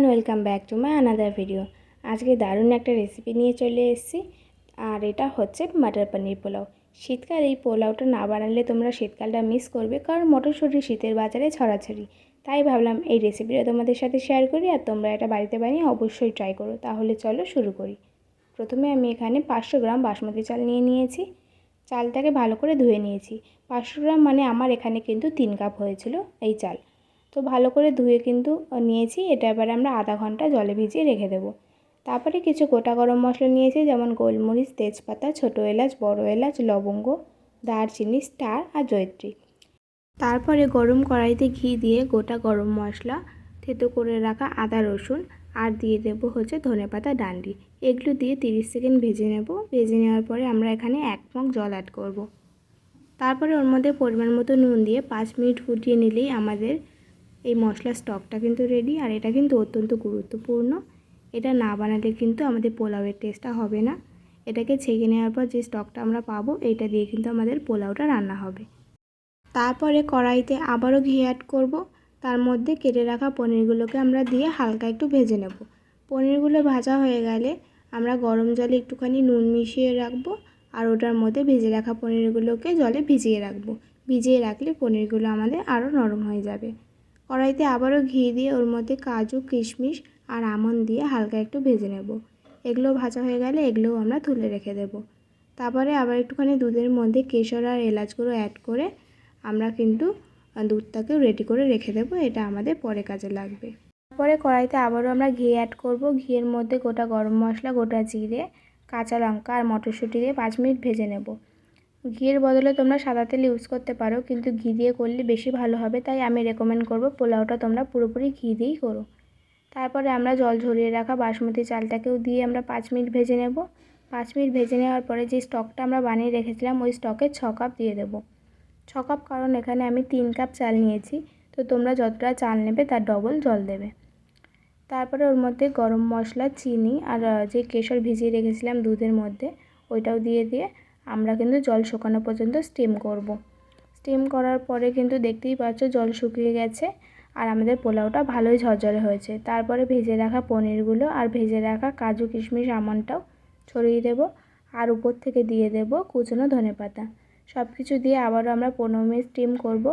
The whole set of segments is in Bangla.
Everyone welcome back to my another video আজকে দারুণ একটা রেসিপি নিয়ে চলে এসেছি। আর এটা হচ্ছে মাটার পনির পোলাও। শীতকাল, এই পোলাওটা না বানালে তোমরা শীতকালটা মিস করবে, কারণ মটরশুঁটি শীতের বাজারে ছড়াছড়ি। তাই ভাবলাম এই রেসিপিটা তোমাদের সাথে শেয়ার করি, আর তোমরা এটা বাড়িতে বানিয়ে অবশ্যই ট্রাই করো। তাহলে চলো শুরু করি। প্রথমে আমি এখানে পাঁচশো গ্রাম বাসমতি চাল নিয়ে নিয়েছি। চালটাকে ভালো করে ধুয়ে নিয়েছি। পাঁচশো গ্রাম মানে আমার এখানে কিন্তু তিন কাপ হয়েছিল এই চাল। তো ভালো করে ধুয়ে কিন্তু নিয়েছি। এটা এবারে আমরা আধা ঘণ্টা জলে ভিজিয়ে রেখে দেবো। তারপরে কিছু গোটা গরম মশলা নিয়েছি, যেমন গোলমরিচ, তেজপাতা, ছোটো এলাচ, বড় এলাচ, লবঙ্গ, দারচিনি, স্টার আর জয়ত্রী। তারপরে গরম কড়াইতে ঘি দিয়ে গোটা গরম মশলা, থেতো করে রাখা আদা রসুন আর দিয়ে দেবো হচ্ছে ধনেপাতা ডান্ডি। এগুলো দিয়ে তিরিশ সেকেন্ড ভেজে নেব। ভেজে নেওয়ার পরে আমরা এখানে এক মগ জল অ্যাড করব। তারপরে ওর মধ্যে পরিমাণ মতো নুন দিয়ে পাঁচ মিনিট ফুটিয়ে নিলেই আমাদের এই মশলার স্টকটা কিন্তু রেডি আর এটা কিন্তু অত্যন্ত গুরুত্বপূর্ণ। এটা না বানালে কিন্তু আমাদের পোলাওয়ের টেস্টটা হবে না। এটাকে ছেঁকে নেওয়ার পর যে স্টকটা আমরা পাবো, এইটা দিয়ে কিন্তু আমাদের পোলাওটা রান্না হবে। তারপরে কড়াইতে আবারও ঘি অ্যাড করব। তার মধ্যে কেটে রাখা পনিরগুলোকে আমরা দিয়ে হালকা একটু ভেজে নেব। পনিরগুলো ভাজা হয়ে গেলে আমরা গরম জলে একটুখানি নুন মিশিয়ে রাখব আর ওটার মধ্যে ভেজে রাখা পনিরগুলোকে জলে ভিজিয়ে রাখব। ভিজিয়ে রাখলে পনিরগুলো আমাদের আরও নরম হয়ে যাবে। কড়াইতে আবারও ঘি দিয়ে ওর মধ্যে কাজু, কিশমিশ আর আমন দিয়ে হালকা একটু ভেজে নেব। এগুলো ভাজা হয়ে গেলে এগুলোও আমরা তুলে রেখে দেব। তারপরে আবার একটুখানি দুধের মধ্যে কেশর আর এলাচগুলো অ্যাড করে আমরা কিন্তু দুধটাকেও রেডি করে রেখে দেবো। এটা আমাদের পরে কাজে লাগবে। তারপরে কড়াইতে আবারও আমরা ঘি অ্যাড করব। ঘিয়ের মধ্যে গোটা গরম মশলা, গোটা জিরে, কাঁচা লঙ্কা আর মটরশুঁটি দিয়ে পাঁচ মিনিট ভেজে নেব। ঘিয়ের বদলে তোমরা সাদা তেল ইউজ করতে পারো, কিন্তু ঘি দিয়ে করলে বেশি ভালো হবে, তাই আমি রেকমেন্ড করব পোলাওটা তোমরা পুরোপুরি ঘি দিয়েই করো। তারপরে আমরা জল ঝরিয়ে রাখা বাসমতি চালটাকেও দিয়ে আমরা পাঁচ মিনিট ভেজে নেব। পাঁচ মিনিট ভেজে নেওয়ার পরে যে স্টকটা আমরা বানিয়ে রেখেছিলাম, ওই স্টকে ছ কাপ দিয়ে দেবো। ছ কাপ কারণ এখানে আমি তিন কাপ চাল নিয়েছি, তো তোমরা যতটা চাল নেবে তার ডবল জল দেবে। তারপরে ওর মধ্যে গরম মশলা, চিনি আর যে কেশর ভিজিয়ে রেখেছিলাম দুধের মধ্যে, ওইটাও দিয়ে দিয়ে আমরা কিন্তু জল শুকানো পর্যন্ত স্টিম করব। স্টিম করার পরে কিন্তু দেখতেই পাচ্ছ জল শুকিয়ে গেছে আর আমাদের পোলাওটা ভালোই ঝরঝরে হয়েছে। তারপরে ভেজে রাখা পনিরগুলো আর ভেজে রাখা কাজু কিশমিশ আমনটাও ছড়িয়ে দেব আর উপর থেকে দিয়ে দেব কুচনো ধনে পাতা। সব কিছু দিয়ে আবারও আমরা পনেরো মিনিট স্টিম করব।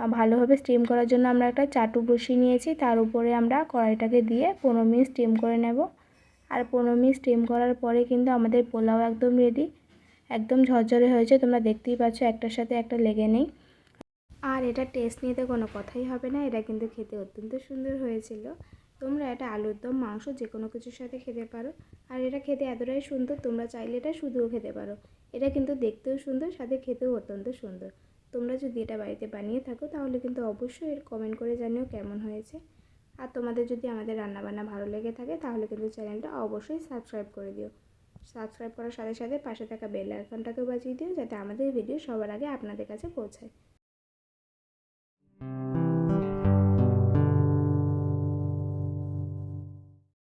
ভালোভাবে স্টিম করার জন্য আমরা একটা চাটু বসিয়ে নিয়েছি। তার উপরে আমরা কড়াইটাকে দিয়ে পনেরো মিনিট স্টিম করে নেব। আর পনেরো মিনিট স্টিম করার পরে কিন্তু আমাদের পোলাও একদম রেডি একদম ঝরঝরে হয়েছে, তোমরা দেখতেই পাচ্ছ একটার সাথে একটা লেগে নেই। আর এটা টেস্ট নিয়ে তো কোনো কথাই হবে না, এটা কিন্তু খেতে অত্যন্ত সুন্দর হয়েছিল। তোমরা এটা আলুর দম, মাংস যে কোনো কিছুর সাথে খেতে পারো। আর এটা খেতে এতটাই সুন্দর, তোমরা চাইলে এটা শুধুও খেতে পারো। এটা কিন্তু দেখতেও সুন্দর, সাথে খেতেও অত্যন্ত সুন্দর। তোমরা যদি এটা বাড়িতে বানিয়ে থাকো, তাহলে কিন্তু অবশ্যই এর কমেন্ট করে জানিও কেমন হয়েছে। আর তোমাদের যদি আমাদের রান্নাবান্না ভালো লেগে থাকে, তাহলে কিন্তু চ্যানেলটা অবশ্যই সাবস্ক্রাইব করে দিও। সাবস্ক্রাইব করার সাথে সাথে পাশে থাকা বেল আইকনটাকেও বাজিয়ে দিও যাতে আমাদের ভিডিও সবার আগে আপনাদের কাছে পৌঁছায়।